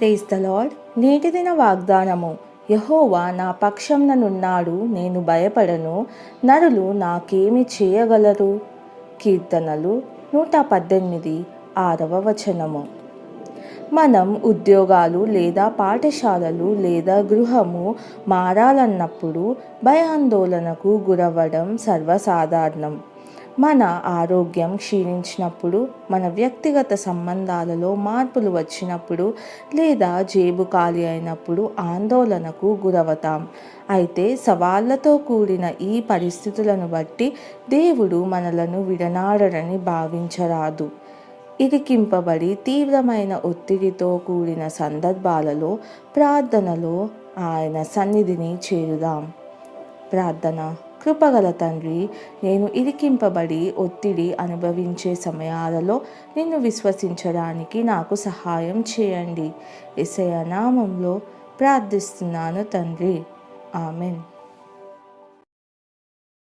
Praise the lord నేటి దిన వాగ్దానము. యహోవా నా పక్షంననున్నాడు నేను భయపడను నరులు నాకేమి చేయగలరు? కీర్తనలు నూట పద్దెనిమిది ఆరవ వచనము. మనం ఉద్యోగాలు లేదా పాఠశాలలు లేదా గృహము మారాలన్నప్పుడు భయాందోళనకు గురవ్వడం సర్వసాధారణం. మన ఆరోగ్యం క్షీణించినప్పుడు మన వ్యక్తిగత సంబంధాలలో మార్పులు వచ్చినప్పుడు లేదా జేబు ఖాళీ అయినప్పుడు ఆందోళనకు గురవుతాం. అయితే సవాళ్ళతో కూడిన ఈ పరిస్థితులను బట్టి దేవుడు మనలను విడనాడరని భావించరాదు. ఇరికింపబడి తీవ్రమైన ఒత్తిడితో కూడిన సందర్భాలలో ప్రార్థనలో ఆయన సన్నిధిని చేరుదాం. ప్రార్థన. కృపగల తండ్రి నేను ఇరికింపబడి ఒత్తిడి అనుభవించే సమయాలలో నిన్ను విశ్వసించడానికి నాకు సహాయం చేయండి. ఇసయనామంలో ప్రార్థిస్తున్నాను తండ్రి. ఆమెన్.